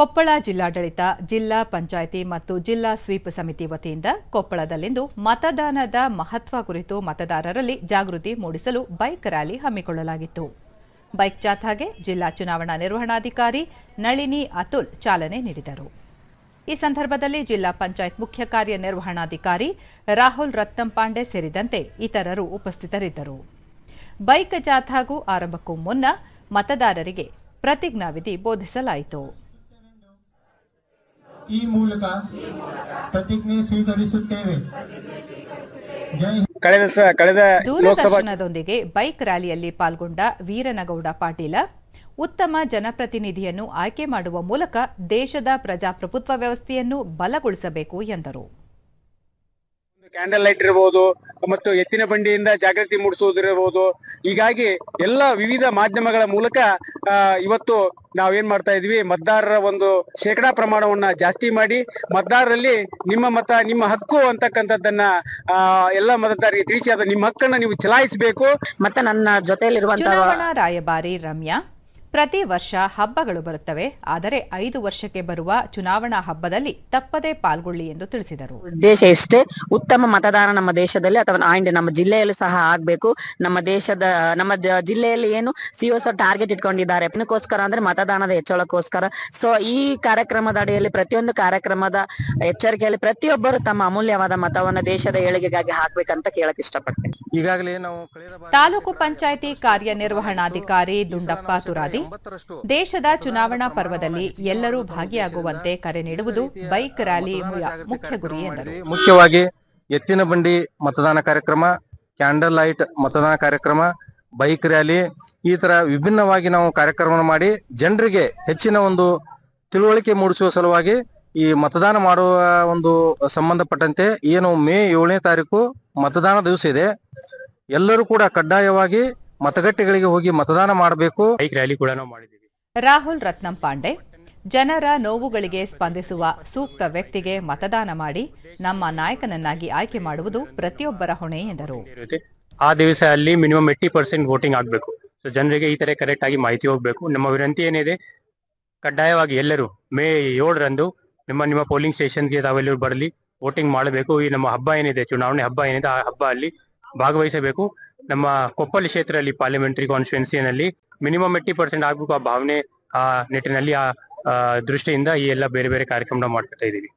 ಕೊಪ್ಪಳ ಜಿಲ್ಲಾಡಳಿತ, ಜಿಲ್ಲಾ ಪಂಚಾಯಿತಿ ಮತ್ತು ಜಿಲ್ಲಾ ಸ್ವೀಪ್ ಸಮಿತಿ ವತಿಯಿಂದ ಕೊಪ್ಪಳದಲ್ಲಿಂದು ಮತದಾನದ ಮಹತ್ವ ಕುರಿತು ಮತದಾರರಲ್ಲಿ ಜಾಗೃತಿ ಮೂಡಿಸಲು ಬೈಕ್ ರ್ಯಾಲಿ ಹಮ್ಮಿಕೊಳ್ಳಲಾಗಿತ್ತು. ಬೈಕ್ ಜಾಥಾಗೆ ಜಿಲ್ಲಾ ಚುನಾವಣಾ ನಿರ್ವಹಣಾಧಿಕಾರಿ ನಳಿನಿ ಅತುಲ್ ಚಾಲನೆ ನೀಡಿದರು. ಈ ಸಂದರ್ಭದಲ್ಲಿ ಜಿಲ್ಲಾ ಪಂಚಾಯತ್ ಮುಖ್ಯ ಕಾರ್ಯನಿರ್ವಹಣಾಧಿಕಾರಿ ರಾಹುಲ್ ರತ್ನಂಪಾಂಡೆ ಸೇರಿದಂತೆ ಇತರರು ಉಪಸ್ಥಿತರಿದ್ದರು. ಬೈಕ್ ಜಾಥಾಗೂ ಆರಂಭಕ್ಕೂ ಮುನ್ನ ಮತದಾರರಿಗೆ ಪ್ರತಿಜ್ಞಾವಿಧಿ ಬೋಧಿಸಲಾಯಿತು. ಈ ಮೂಲಕ ಪ್ರತಿಜ್ಞೆ ಸ್ವೀಕರಿಸುತ್ತೇವೆ ಜೈ. ಕಳೆದ ಕಳೆದ ದೂರದರ್ಶನದೊಂದಿಗೆ ಬೈಕ್ ರ್ಯಾಲಿಯಲ್ಲಿ ಪಾಲ್ಗೊಂಡ ವೀರನಗೌಡ ಪಾಟೀಲ ಉತ್ತಮ ಜನಪ್ರತಿನಿಧಿಯನ್ನು ಆಯ್ಕೆ ಮಾಡುವ ಮೂಲಕ ದೇಶದ ಪ್ರಜಾಪ್ರಭುತ್ವ ವ್ಯವಸ್ಥೆಯನ್ನು ಬಲಗೊಳಿಸಬೇಕು ಎಂದರು ಕ್ಯಾಂಡಲ್ ಲೈಟ್ ಇರಬಹುದು ಮತ್ತು ಎತ್ತಿನ ಬಂಡಿಯಿಂದ ಜಾಗೃತಿ ಮೂಡಿಸುವುದಿರಬಹುದು. ಹೀಗಾಗಿ ಎಲ್ಲ ವಿವಿಧ ಮಾಧ್ಯಮಗಳ ಮೂಲಕ ಇವತ್ತು ಇವತ್ತು ನಾವೇನ್ ಮಾಡ್ತಾ ಇದ್ವಿ ಮತದಾರರ ಒಂದು ಶೇಕಡಾ ಪ್ರಮಾಣವನ್ನ ಜಾಸ್ತಿ ಮಾಡಿ ಮತದಾರರಲ್ಲಿ ನಿಮ್ಮ ಮತ ನಿಮ್ಮ ಹಕ್ಕು ಅಂತಕ್ಕಂಥದ್ದನ್ನ ಎಲ್ಲಾ ಎಲ್ಲ ಮತದಾರರಿಗೆ ತಿಳಿಸಿ ಅದನ್ನ ನಿಮ್ಮ ಹಕ್ಕನ್ನ ನೀವು ಚಲಾಯಿಸಬೇಕು. ಮತ್ತೆ ನನ್ನ ಜೊತೆಯಲ್ಲಿರುವಂತಹ ಚುನಾವಣಾ ರಾಯಭಾರಿ ರಮ್ಯಾ. ಪ್ರತಿ ವರ್ಷ ಹಬ್ಬಗಳು ಬರುತ್ತವೆ. ಆದರೆ ಐದು ವರ್ಷಕ್ಕೆ ಬರುವ ಚುನಾವಣಾ ಹಬ್ಬದಲ್ಲಿ ತಪ್ಪದೇ ಪಾಲ್ಗೊಳ್ಳಿ ಎಂದು ತಿಳಿಸಿದರು. ಉದ್ದೇಶ ಇಷ್ಟೇ ಉತ್ತಮ ಮತದಾನ ನಮ್ಮ ದೇಶದಲ್ಲಿ ಅಥವಾ ಆಂಡ್ ನಮ್ಮ ಜಿಲ್ಲೆಯಲ್ಲಿ ಸಹ ಆಗ್ಬೇಕು. ನಮ್ಮ ದೇಶದ ನಮ್ಮ ಜಿಲ್ಲೆಯಲ್ಲಿ ಏನು ಸಿ ಸರ್ ಟಾರ್ಗೆಟ್ ಇಟ್ಕೊಂಡಿದ್ದಾರೆ. ಅದಕ್ಕೋಸ್ಕರ ಅಂದ್ರೆ ಮತದಾನದ ಹೆಚ್ಚಳಕ್ಕೋಸ್ಕರ. ಸೊ ಈ ಕಾರ್ಯಕ್ರಮದ ಅಡಿಯಲ್ಲಿ ಪ್ರತಿಯೊಂದು ಕಾರ್ಯಕ್ರಮದ ಎಚ್ಚರಿಕೆಯಲ್ಲಿ ಪ್ರತಿಯೊಬ್ಬರು ತಮ್ಮ ಅಮೂಲ್ಯವಾದ ಮತವನ್ನ ದೇಶದ ಏಳಿಗೆಗಾಗಿ ಹಾಕ್ಬೇಕಂತ ಕೇಳಕ್ ಇಷ್ಟಪಡ್ತೇನೆ. ಈಗಾಗಲೇ ನಾವು ತಾಲೂಕು ಪಂಚಾಯಿತಿ ಕಾರ್ಯನಿರ್ವಹಣಾಧಿಕಾರಿ ದುಂಡಪ್ಪ ತುರಾದಿ ದೇಶದ ಚುನಾವಣಾ ಪರ್ವದಲ್ಲಿ ಎಲ್ಲರೂ ಭಾಗಿಯಾಗುವಂತೆ ಕರೆ ನೀಡುವುದು ಬೈಕ್ ರ್ಯಾಲಿ ಮುಖ್ಯ ಗುರಿ ಎಂದರು. ಮುಖ್ಯವಾಗಿ ಎತ್ತಿನ ಬಂಡಿ ಮತದಾನ ಕಾರ್ಯಕ್ರಮ ಕ್ಯಾಂಡಲ್ ಲೈಟ್ ಮತದಾನ ಕಾರ್ಯಕ್ರಮ ಬೈಕ್ ರ್ಯಾಲಿ ಈ ತರ ವಿಭಿನ್ನವಾಗಿ ನಾವು ಕಾರ್ಯಕ್ರಮ ಮಾಡಿ ಜನರಿಗೆ ಹೆಚ್ಚಿನ ಒಂದು ತಿಳುವಳಿಕೆ ಮೂಡಿಸುವ ಸಲುವಾಗಿ ಈ ಮತದಾನ ಮಾಡುವ ಒಂದು ಸಂಬಂಧಪಟ್ಟಂತೆ ಏನು ಮೇ ಏಳನೇ ತಾರೀಕು ಮತದಾನ ದಿವಸ ಇದೆ. ಎಲ್ಲರೂ ಕೂಡ ಕಡ್ಡಾಯವಾಗಿ ಮತಗಟ್ಟೆಗಳಿಗೆ ಹೋಗಿ ಮತದಾನ ಮಾಡಬೇಕು. ಬೈಕ್ ರ್ಯಾಲಿ ಕೂಡ ನಾವು ಮಾಡಿದ್ದೀವಿ. ರಾಹುಲ್ ರತ್ನಂ ಪಾಂಡೆ ಜನರ ನೋವುಗಳಿಗೆ ಸ್ಪಂದಿಸುವ ಸೂಕ್ತ ವ್ಯಕ್ತಿಗೆ ಮತದಾನ ಮಾಡಿ ನಮ್ಮ ನಾಯಕನನ್ನಾಗಿ ಆಯ್ಕೆ ಮಾಡುವುದು ಪ್ರತಿಯೊಬ್ಬರ ಹೊಣೆ ಎಂದರು. ಆ ದಿವಸ ಅಲ್ಲಿ ಮಿನಿಮಮ್ ಏಟಿ ಪರ್ಸೆಂಟ್ ವೋಟಿಂಗ್ ಆಗಬೇಕು. ಸೊ ಜನರಿಗೆ ಈ ತರ ಕರೆಕ್ಟ್ ಆಗಿ ಮಾಹಿತಿ ಹೋಗಬೇಕು. ನಮ್ಮ ವಿನಂತಿ ಏನಿದೆ ಕಡ್ಡಾಯವಾಗಿ ಎಲ್ಲರೂ ಮೇ ಏಳರಂದು ನಿಮ್ಮ ನಿಮ್ಮ ಪೋಲಿಂಗ್ ಸ್ಟೇಷನ್ಗೆ ತಾವೆಲ್ಲರೂ ಬರಲಿ ವೋಟಿಂಗ್ ಮಾಡಬೇಕು. ಈ ನಮ್ಮ ಹಬ್ಬ ಏನಿದೆ ಚುನಾವಣೆ ಹಬ್ಬ ಏನಿದೆ ಆ ಹಬ್ಬ ಅಲ್ಲಿ ಭಾಗವಹಿಸಬೇಕು. ನಮ್ಮ ಕೊಪ್ಪಳ ಕ್ಷೇತ್ರದಲ್ಲಿ ಪಾರ್ಲಿಮೆಂಟರಿ ಕಾನ್ಸ್ಟಿಟ್ಯೂನ್ಸಿನಲ್ಲಿ ಮಿನಿಮಮ್ ಏಟಿ ಪರ್ಸೆಂಟ್ ಆಗಬೇಕು ಆ ಭಾವನೆ ಆ ನಿಟ್ಟಿನಲ್ಲಿ ಆ ದೃಷ್ಟಿಯಿಂದ ಈ ಎಲ್ಲ ಬೇರೆ ಬೇರೆ ಕಾರ್ಯಕ್ರಮ ಮಾಡ್ತಾ ಇದ್ದೀವಿ.